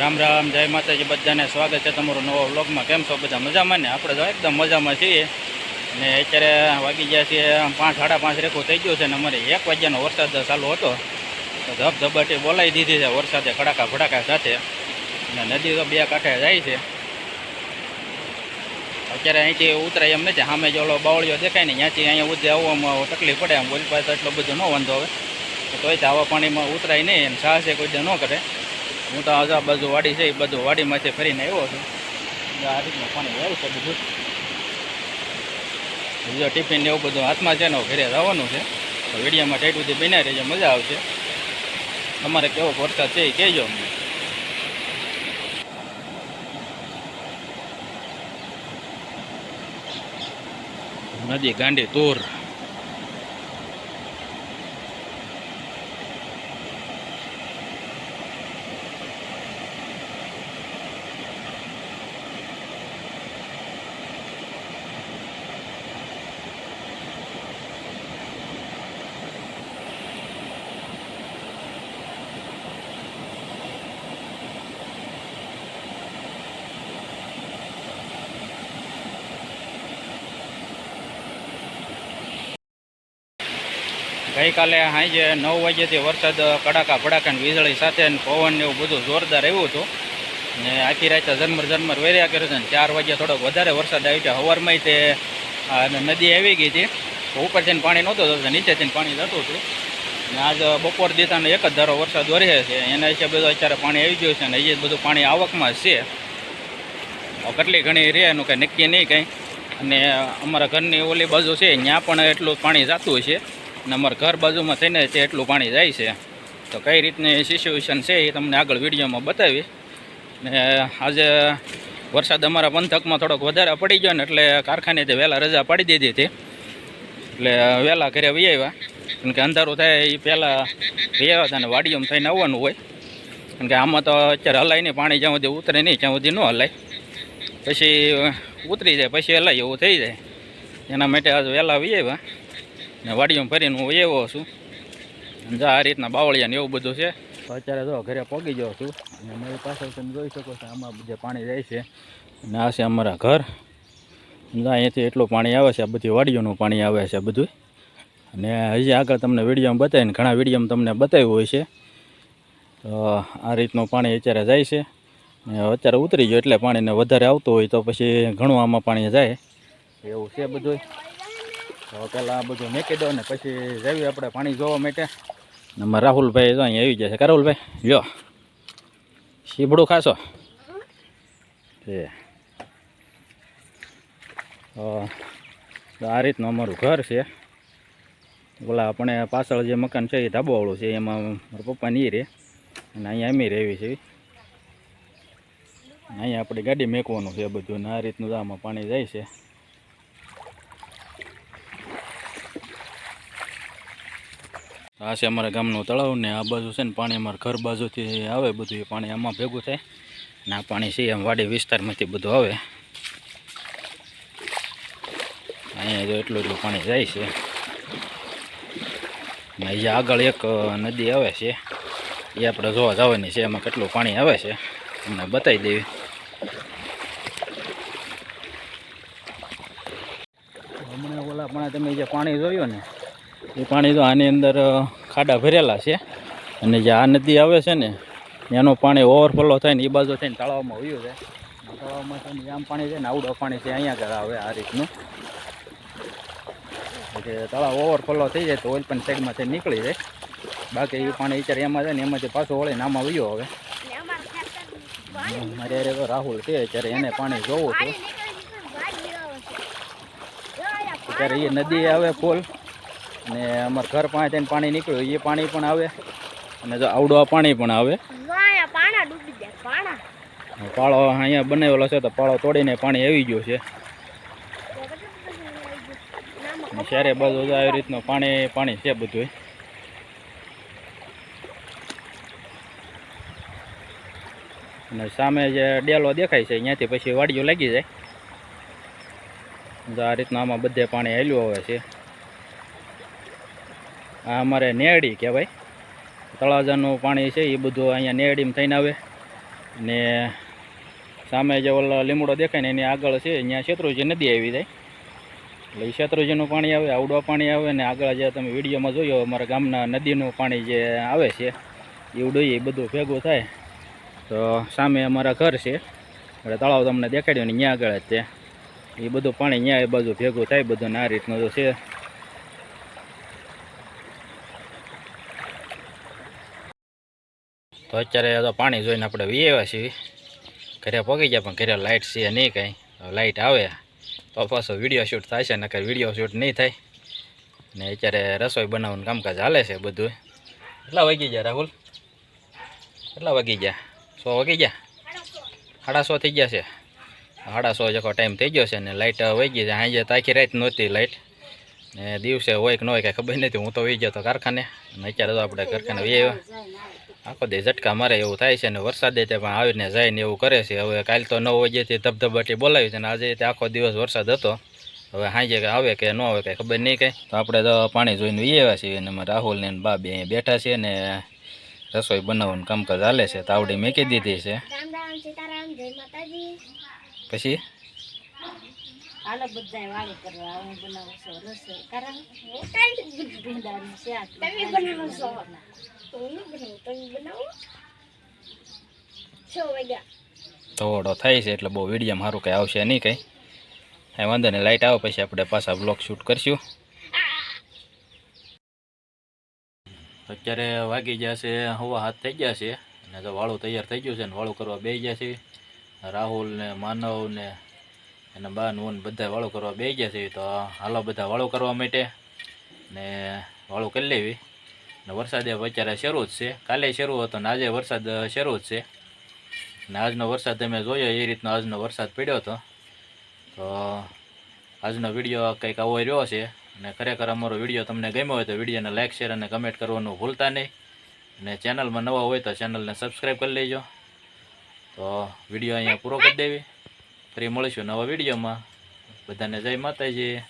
રામ રામ, જય માતાજી, બધાને સ્વાગત છે તમારું નવો વ્લોગમાં. કેમ છો? બધા મજામાં ને? આપણે તો એકદમ મજામાં છીએ. ને અત્યારે વાગી ગયા છીએ પાંચ, સાડા પાંચ રેખો થઈ ગયું છે ને અમારે એક વાગ્યાનો વરસાદ ચાલુ હતો. તો ધબધબાટી બોલાવી દીધી છે વરસાદે કડાકા ભડાકા સાથે. ને નદી તો બે કાંઠે જાય છે. અત્યારે અહીંથી ઉતરાય એમ નથી. સામે જો બાવળીઓ દેખાય ને, ત્યાંથી અહીંયા ઉધે આવવામાં તકલીફ પડે. આમ બોલી પાસે એટલો બધો ન વાંધો હવે તોય આવા પાણીમાં ઉતરાય નહીં એમ સાહસે કોઈ ન કરે. હું તો આ બાજુ વાડી છે, એ બધું વાડીમાંથી ફરીને આવ્યો છું. આ રીતનું પાણી જાય છે બધું. બીજો ટિફિન ને એવું બધું હાથમાં છે ને ઘરે જવાનું છે. તો વિડીયોમાં ટાઈટ સુધી બનાવી રહેજો, મજા આવશે. તમારે કેવો વરસાદ છે એ કહેજો અમને. નદી ગાંડી, તૂર. ગઈકાલે સાંજે નવ વાગ્યાથી વરસાદ કડાકા ભડાકા ને વીજળી સાથે પવન એવું બધું જોરદાર આવ્યું હતું. ને આખી રાતે ઝરમર ઝરમર વેર્યા કર્યું છે ને ચાર વાગ્યા થોડોક વધારે વરસાદ આવ્યો છે હવારમાં તે નદી આવી ગઈ હતી. ઉપર જઈને પાણી નહોતું થતું, નીચેથી પાણી જતું હતું. ને આજ બપોર દીતાનો એક જ ધારો વરસાદ વરે છે. એના વિશે બધું અત્યારે પાણી આવી ગયું છે ને હજી બધું પાણી આવકમાં છે. કેટલી ઘણી રહે એનું કંઈ નક્કી નહીં કંઈ. અને અમારા ઘરની ઓલી બાજુ છે, ત્યાં પણ એટલું પાણી જતું છે. અને અમારા ઘર બાજુમાં થઈને તે એટલું પાણી જાય છે. તો કઈ રીતની સિચ્યુએશન છે એ તમને આગળ વિડીયોમાં બતાવી ને આજે વરસાદ અમારા પંથકમાં થોડોક વધારે પડી ગયો ને એટલે કારખાને તે વહેલા રજા પાડી દીધી હતી. એટલે વહેલા ઘરે વહી આવ્યા. કારણ કે અંધારું થાય એ પહેલાં વહી આવ્યા હતા ને વાડીઓમાં થઈને આવવાનું હોય. કારણ કે આમાં તો અત્યારે હલાય નહીં, પાણી જ્યાં સુધી ઉતરે નહીં, ત્યાં સુધી ન હલાય. પછી ઉતરી જાય, પછી હલાય એવું થઈ જાય. એના માટે આજે વહેલા વહી ને વાડીઓમાં ફરીને હું એવો છું. જો આ રીતના બાવળિયા ને એવું બધું છે અત્યારે જો ઘરે પગી જાઉં છું. અને મારી પાછળ તમે જોઈ શકો છો, આમાં બધે પાણી જાય છે, અને આ છે અમારા ઘર. જો અહીંયાથી એટલું પાણી આવે છે, આ બધી વાડીઓનું પાણી આવે છે બધું. અને હજી આગળ તમને વિડીયોમાં બતાવીને ઘણા વિડીયોમાં તમને બતાવ્યું હોય છે. તો આ રીતનું પાણી અત્યારે જાય છે. અત્યારે ઉતરી ગયો એટલે પાણીને વધારે આવતું હોય તો પછી ઘણું આમાં પાણી જાય. એવું છે બધું તો પહેલાં આ બધું મેકી દો ને પછી જઈએ આપણે પાણી જોવા માટે. અમારા રાહુલભાઈ જો અહીંયા આવી જશે રાહુલભાઈ? લ્યો. શીબડું ખાશો? એ આ રીતનું અમારું ઘર છે. ઓલા આપણે પાછળ જે મકાન છે એ ધાબાવાળું છે. એમાં મારા પપ્પા નહીં રહે અને અહીંયા અમે રહેવી છે. અહીંયા આપણી ગાડી મેકવાનું છે બધું ને આ રીતનું આમાં પાણી જાય છે. આ છે અમારા ગામનું તળાવ ને આ બાજુ છે ને પાણી અમારા ઘર બાજુથી આવે બધું, એ પાણી આમાં ભેગું થાય. ને આ પાણી છે એમ વાડી વિસ્તારમાંથી બધું આવે. અહીંયા જો એટલું એટલું પાણી જાય છે. ને અહીંયા આગળ એક નદી આવે છે. એ આપણે જોવા જવાની છે, એમાં કેટલું પાણી આવે છે. તમને બતાવી દેવી. હમણાં ઓલા પણ તમે જે પાણી જોયું ને એ પાણી તો આની અંદર ખાડા ભરેલા છે. અને જે આ નદી આવે છે ને એનું પાણી ઓવરફ્લો થાય ને એ બાજુ થઈને તળાવમાં વયું છે તળાવમાં થઈને આમ પાણી છે ને આવડો પાણી છે અહીંયા આગળ આવે આ રીતનું. એટલે તળાવ ઓવરફ્લો થઈ જાય તો ઓઇલ પણ સાઈડમાંથી નીકળી જાય. બાકી એ પાણી અત્યારે એમાં જાય ને એમાંથી પાછું વળીને આમાં વયો હવે મારે અરે રાહુલ છે અત્યારે એને પાણી જોવું હતું. અત્યારે એ નદી આવે ફૂલ. અને અમારા ઘર પાસે થઈને પાણી નીકળ્યું એ પાણી પણ આવે અને જો આવડો આ પાણી પણ આવે. પાળો અહીંયા બનાવેલો છે તો પાળો તોડીને પાણી આવી ગયો છે. અને બધું આવી રીતનું પાણી પાણી છે બધું અને સામે જે ડેલો દેખાય છે ત્યાંથી પછી વાડીઓ લાગી જાય. આ રીતના આમાં બધે પાણી હેલ્યું આવે છે. આ અમારે નેરડી કહેવાય. તળાજાનું પાણી છે, એ બધું અહીંયા નેરડીમાં થઈને આવે. ને સામે જે ઓલો લીમડો દેખાય ને, એની આગળ છે, અહીંયા શેત્રુજી નદી આવી જાય. એટલે એ શેત્રુજીનું પાણી આવે આવડવા પાણી આવે, ને આગળ જે તમે વિડીયોમાં જોયો, અમારા ગામના નદીનું પાણી જે આવે છે એવડું એ બધું ભેગું થાય. તો સામે અમારા ઘર છે. એટલે તળાવ તમને દેખાડ્યું ને ત્યાં આગળ જ તે એ બધું પાણી ત્યાં એ બાજુ ભેગું થાય, બધું આ રીતનું તો છે. તો અત્યારે તો પાણી જોઈને આપણે વી આવ્યા છીએ. ઘરે પગી ગયા, પણ ઘરે લાઇટ છે નહીં કાંઈ. લાઇટ આવે. તો પાછો વીડિયો શૂટ છે, નકર વીડિયો શૂટ નહીં થાય. ને અત્યારે રસોઈ બનાવવાનું કામકાજ હાલે છે બધું. કેટલા વાગી ગયા, રાહુલ? કેટલા વાગી ગયા? સો વાગી ગયા? સાડા સો થઈ ગયા છે. સાડા સો ટાઈમ થઈ ગયો છે ને લાઇટ વહી ગઈ છે. સાંજે તાખી રાત નહોતી લાઇટ ને દિવસે હોય કે ન હોય કાંઈ ખબર નથી. હું તો વહી ગયો તો કારખાને. અને અત્યારે તો આપણે કારખાને વહી આવ્યા. આખો દે ઝટકા મારે એવું થાય છે ને વરસાદ તે પણ આવીને જાય ને એવું કરે છે. હવે કાલ તો નવ વાગ્યાથી ધબધબાટી બોલાવી છે ને આજે તે આખો દિવસ વરસાદ હતો. હવે સાંજે કે આવે કે ન આવે કાંઈ ખબર નહીં કાંઈ. તો આપણે તો પાણી જોઈને વી આવ્યા છીએ અને રાહુલ ને બા બે અહીંયા બેઠા છે ને રસોઈ બનાવવાનું કામકાજ હાલે છે. તાવડી મેકી દીધી છે. પછી? હાલો બધા વાળી કરવા હું બનાવું છું રસોઈ. કારણ તમે બનાવો છો? હું થોડો થાય છે, એટલે બહુ વિડીયોમાં સારું કંઈ આવશે નહીં કંઈ. કાંઈ વાંધો નહીં લાઇટ આવે, પછી આપણે પાછા બ્લોક શૂટ કરશું. અત્યારે વાગી છે, હવા હાથ થઈ ગયા છે, અને તો વાળું તૈયાર થઈ ગયું છે ને વાળું કરવા બે ગયા છે. રાહુલ ને માનવ ને અને બા નોન બધા વાળું કરવા બે ગયા છે, તો હાલો બધા વાળું કરવા માટે ને વાળું કરી લેવી. ને વરસાદ અત્યારે શરૂ જ છે. કાલે શરૂ હતો ને આજે વરસાદ શરૂ જ છે. ને આજનો વરસાદ તમે જોયો એ રીતનો આજનો વરસાદ પડ્યો હતો. તો, આજનો વીડિયો કંઈક આવો રહ્યો છે. અને ખરેખર અમારો વીડિયો તમને ગમ્યો હોય તો વિડીયોને લાઇક શેર અને કમેન્ટ કરવાનું ભૂલતા નહીં. અને ચેનલમાં નવા હોય તો ચેનલને સબસ્ક્રાઈબ કરી લેજો. તો, વીડિયો અહીંયા પૂરો કરી દેવી. ફરી મળીશું નવા વિડીયોમાં. બધાને જય માતાજી.